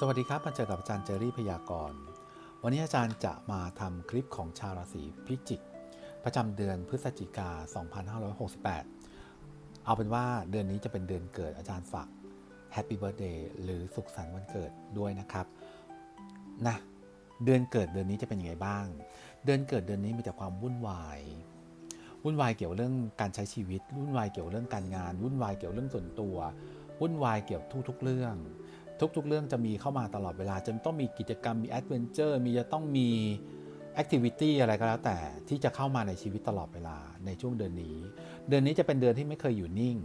สวัสดีครับ มาเจอกับอาจารย์เจอรี่พยากรณ์ วันนี้อาจารย์จะมาทำคลิปของชาวราศีพิจิก ประจำเดือนพฤศจิกา 2568 เอาเป็นว่าเดือนนี้จะเป็นเดือนเกิดอาจารย์ฝาก Happy Birthday หรือสุขสันต์วันเกิดด้วยนะครับนะเดือนเกิดเดือนนี้จะเป็นยังไงบ้าง เดือนเกิดเดือนนี้มีแต่ความวุ่นวาย วุ่นวายเกี่ยวเรื่องการใช้ชีวิต วุ่นวายเกี่ยวเรื่องการงาน วุ่นวายเกี่ยวเรื่องส่วนตัว วุ่นวายเกี่ยวทุกๆเรื่อง ทุกๆ เรื่องจะมีเข้ามาตลอดเวลา จะต้องมีกิจกรรมมีแอดเวนเจอร์มีจะต้องมีแอคทิวิตี้อะไรก็แล้วแต่ที่จะเข้ามาในชีวิตตลอดเวลาในช่วงเดือนนี้ เดือนนี้จะเป็นเดือนที่ไม่เคยอยู่นิ่ง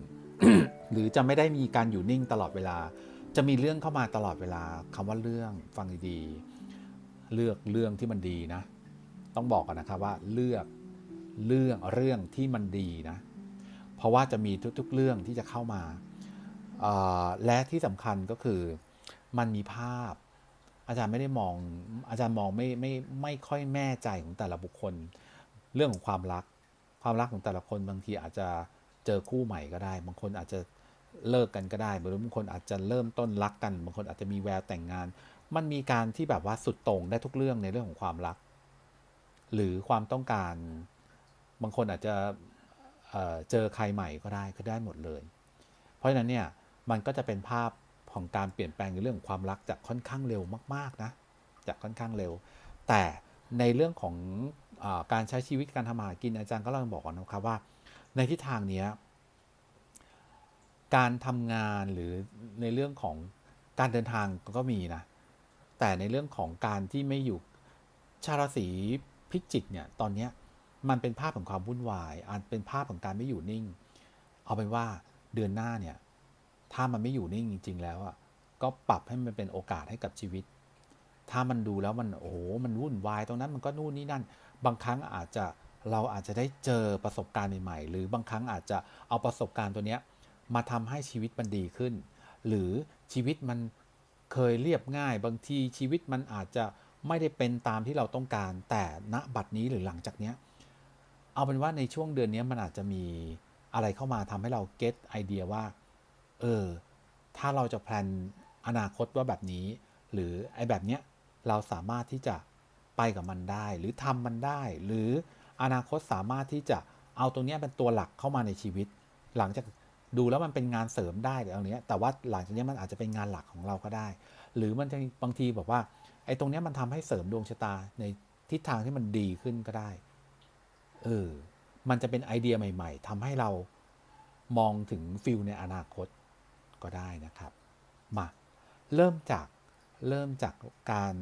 หรือจะไม่ได้มีการอยู่นิ่งตลอดเวลา จะมีเรื่องเข้ามาตลอดเวลาคำว่าเรื่องฟังดีๆเลือกเรื่องที่มันดีนะ ต้องบอกก่อนนะครับว่าเลือกเรื่องเรื่องที่มันดีนะ เพราะว่าจะมีทุกๆ เรื่องที่จะเข้ามา และที่สำคัญก็คือมันมีภาพ อาจารย์ไม่ได้มอง อาจารย์มองไม่ไม่ไม่ค่อยแม่ใจของแต่ละบุคคล เรื่องของความรัก ความรักของแต่ละคนบางทีอาจจะเจอคู่ใหม่ก็ได้ บางคนอาจจะเลิกกันก็ได้หรือบางคนอาจจะเริ่มต้นรักกัน บางคนอาจจะมีแววแต่งงาน มันมีการที่แบบว่าสุดโต่งได้ทุกเรื่องในเรื่องของความรัก หรือความต้องการ บางคนอาจจะเเจอใครใหม่ก็ได้ก็ได้หมดเลย เพราะฉะนั้นเนี่ย มันก็จะเป็นภาพของการเปลี่ยนแปลงในเรื่องความรักจากค่อนข้างเร็วมากๆนะจากค่อนข้างเร็ว แต่ในเรื่องของอการใช้ชีวิตการทำมาหากินอาจารย์ก็เล่าบอกก่อนนะครับว่า ในทิศทางนี้การทำงานหรือในเรื่องของการเดินทางก็มีนะ แต่ในเรื่องของการที่ไม่อยู่ชาราศีพิจิกเนี่ยตอนนี้มันเป็นภาพของความวุ่นวายอาจเป็นภาพของการไม่อยู่นิ่ง เอาเป็นว่าเดือนหน้าเนี่ย ถ้ามันไม่อยู่นิ่งจริง ๆ แล้วอะก็ปรับให้มันเป็นโอกาสให้กับชีวิต ถ้ามันดูแล้วมันโอ้โหมันวุ่นวายตรงนั้นมันก็นู่นนี่นั่น บางครั้งอาจจะเราอาจจะได้เจอประสบการณ์ใหม่ๆ หรือบางครั้งอาจจะเอาประสบการณ์ตัวเนี้ยมาทำให้ชีวิตมันดีขึ้น หรือชีวิตมันเคยเรียบง่าย บางทีชีวิตมันอาจจะไม่ได้เป็นตามที่เราต้องการ แต่ณบัดนี้หรือหลังจากเนี้ยเอาเป็นว่าในช่วงเดือนนี้มันอาจจะมีอะไรเข้ามาทำให้เราเก็ตไอเดียว่า เออ ถ้าเราจะแพลนอนาคตว่าแบบนี้ หรือไอ้แบบเนี้ยเราสามารถที่จะไปกับมันได้ หรือทำมันได้ หรืออนาคตสามารถที่จะเอาตรงเนี้ยเป็นตัวหลักเข้ามาในชีวิต หลังจากดูแล้วมันเป็นงานเสริมได้หรืออะไรเนี้ย แต่ว่าหลังจากเนี้ยมันอาจจะเป็นงานหลักของเราก็ได้ หรือมันจะบางทีบอกว่า ไอ้ตรงเนี้ยมันทำให้เสริมดวงชะตาในทิศทางที่มันดีขึ้นก็ได้ เออ มันจะเป็นไอเดียใหม่ ๆทำให้เรามองถึงฟิลในอนาคต ก็ได้นะครับ มาเริ่มจากเริ่มจากการ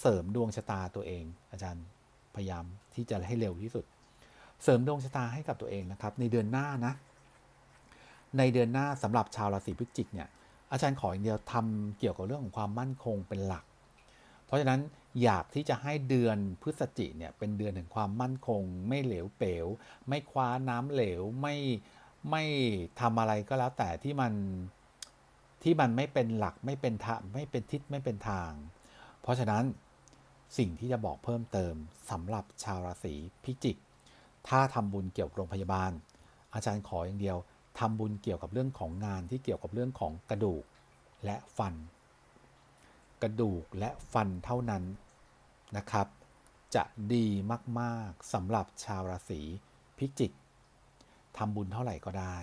เสริมดวงชะตาตัวเอง อาจารย์พยายามที่จะให้เร็วที่สุด เสริมดวงชะตาให้กับตัวเองนะครับ ในเดือนหน้านะ ในเดือนหน้าสำหรับชาวราศีพฤศจิกเนี่ยอาจารย์ขออย่างเดียวทำเกี่ยวกับเรื่องของความมั่นคงเป็นหลัก เพราะฉะนั้นอยากที่จะให้เดือนพฤศจิเนี่ยเป็นเดือนแห่งความมั่นคง ไม่เหลวเป๋ว ไม่คว้าน้ำเหลวไม่ไม่ทำอะไรก็แล้วแต่ที่มัน ที่มันไม่เป็นหลักไม่เป็นทางไม่เป็นทิศไม่เป็นทาง เพราะฉะนั้นสิ่งที่จะบอกเพิ่มเติมสำหรับชาวราศีพิจิก ถ้าทำบุญเกี่ยวกับโรงพยาบาล อาจารย์ขออย่างเดียวทำบุญเกี่ยวกับเรื่องของงานที่เกี่ยวกับเรื่องของกระดูกและฟัน กระดูกและฟันเท่านั้นนะครับ จะดีมาก ๆสำหรับชาวราศีพิจิกทำบุญเท่าไหร่ก็ได้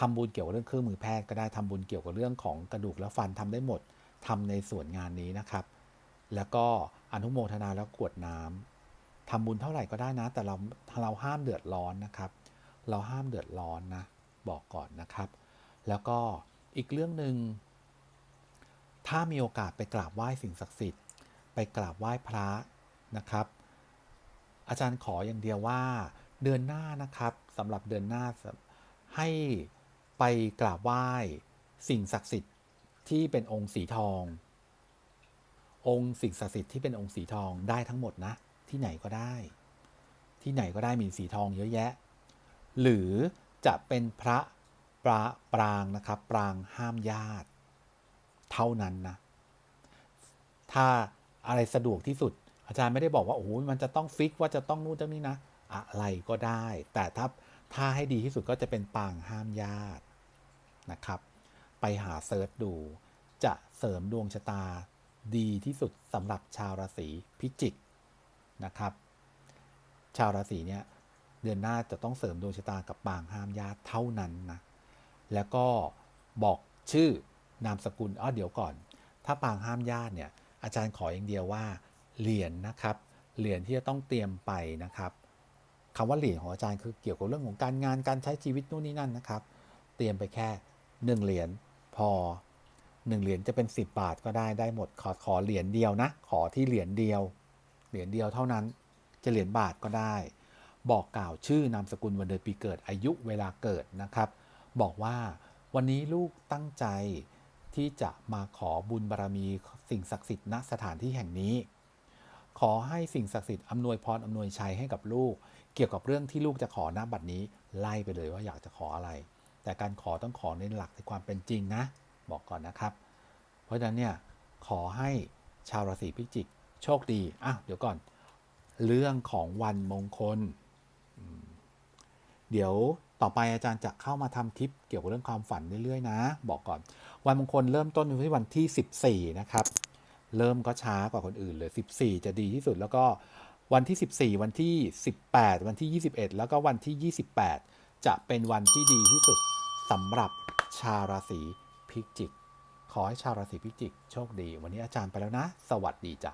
ทำบุญเกี่ยวกับเรื่องเครื่องมือแพทย์ก็ได้ทำบุญเกี่ยวกับเรื่องของกระดูกและฟันทำได้หมดทำในส่วนงานนี้นะครับ แล้วก็อนุโมทนาแล้วกวดน้ำทำบุญเท่าไหร่ก็ได้นะ แต่เราเราห้ามเดือดร้อนนะครับ เราห้ามเดือดร้อนนะบอกก่อนนะครับ แล้วก็อีกเรื่องหนึ่งถ้ามีโอกาสไปกราบไหว้สิ่งศักดิ์สิทธิ์ ไปกราบไหว้พระนะครับ อาจารย์ขออย่างเดียวว่าเดือนหน้านะครับสำหรับเดือนหน้าให้ ไปกราบไหว้ สิ่งศักดิ์สิทธิ์ที่เป็นองค์สีทอง องค์สิ่งศักดิ์สิทธิ์ที่เป็นองค์สีทองได้ทั้งหมดนะ ที่ไหนก็ได้ ที่ไหนก็ได้มีสีทองเยอะแยะ หรือจะเป็นพระปราปรางนะครับ ปรางห้ามญาติ เท่านั้นนะ ถ้าอะไรสะดวกที่สุด อาจารย์ไม่ได้บอกว่าโอ้โหมันจะต้องฟิกว่าจะต้องนู่นต้องนี่นะ อะไรก็ได้ แต่ถ้าถ้าให้ดีที่สุดก็จะเป็นปางห้ามญาติ นะครับ ไปหาเซิร์ชดู จะเสริมดวงชะตาดีที่สุดสำหรับชาวราศีพิจิกนะครับ ชาวราศีเนี่ยเดือนหน้าจะต้องเสริมดวงชะตากับปางห้ามญาติเท่านั้นนะ แล้วก็บอกชื่อนามสกุลอ้อเดี๋ยวก่อน ถ้าปางห้ามญาติเนี่ยอาจารย์ขออย่างเดียวว่าเหรียญนะครับ เหรียญที่จะต้องเตรียมไปนะครับคำว่าเหรียญของอาจารย์คือเกี่ยวกับเรื่องของการงานการใช้ชีวิตนู่นนี่นั่นนะครับ เตรียมไปแค่ หนึ่งเหรียญพอหนึ่งเหรียญจะเป็น 10 บาทก็ได้ได้หมดขอขอเหรียญเดียวนะ ขอที่เหรียญเดียว เหรียญเดียวเท่านั้น จะเหรียญบาทก็ได้ บอกกล่าวชื่อนามสกุลวันเดือนปีเกิดอายุเวลาเกิดนะครับ บอกว่าวันนี้ลูกตั้งใจที่จะมาขอบุญบารมีสิ่งศักดิ์สิทธิ์ณสถานที่แห่งนี้ ขอให้สิ่งศักดิ์สิทธิ์อำนวยพรอำนวยชัยให้กับลูก เกี่ยวกับเรื่องที่ลูกจะขอณบัดนี้ไล่ไปเลยว่าอยากจะขออะไร แต่การขอต้องขอในหลักในความเป็นจริงนะ บอกก่อนนะครับ เพราะฉะนั้นเนี่ยขอให้ชาวราศีพิจิกโชคดีอะเดี๋ยวก่อน เรื่องของวันมงคล เดี๋ยวต่อไปอาจารย์จะเข้ามาทำคลิปเกี่ยวกับเรื่องความฝันเรื่อยๆนะ บอกก่อน วันมงคลเริ่มต้นที่วันที่ 14 นะครับ เริ่มก็ช้ากว่าคนอื่นเลย14 จะดีที่สุดแล้วก็วันที่ 14 วันที่ 18 วันที่ 21 แล้วก็วันที่ 28 จะเป็นวันที่ดีที่สุดสำหรับชาวราศีพิจิก ขอให้ชาวราศีพิจิก โชคดี วันนี้อาจารย์ไปแล้วนะ สวัสดีจ้ะ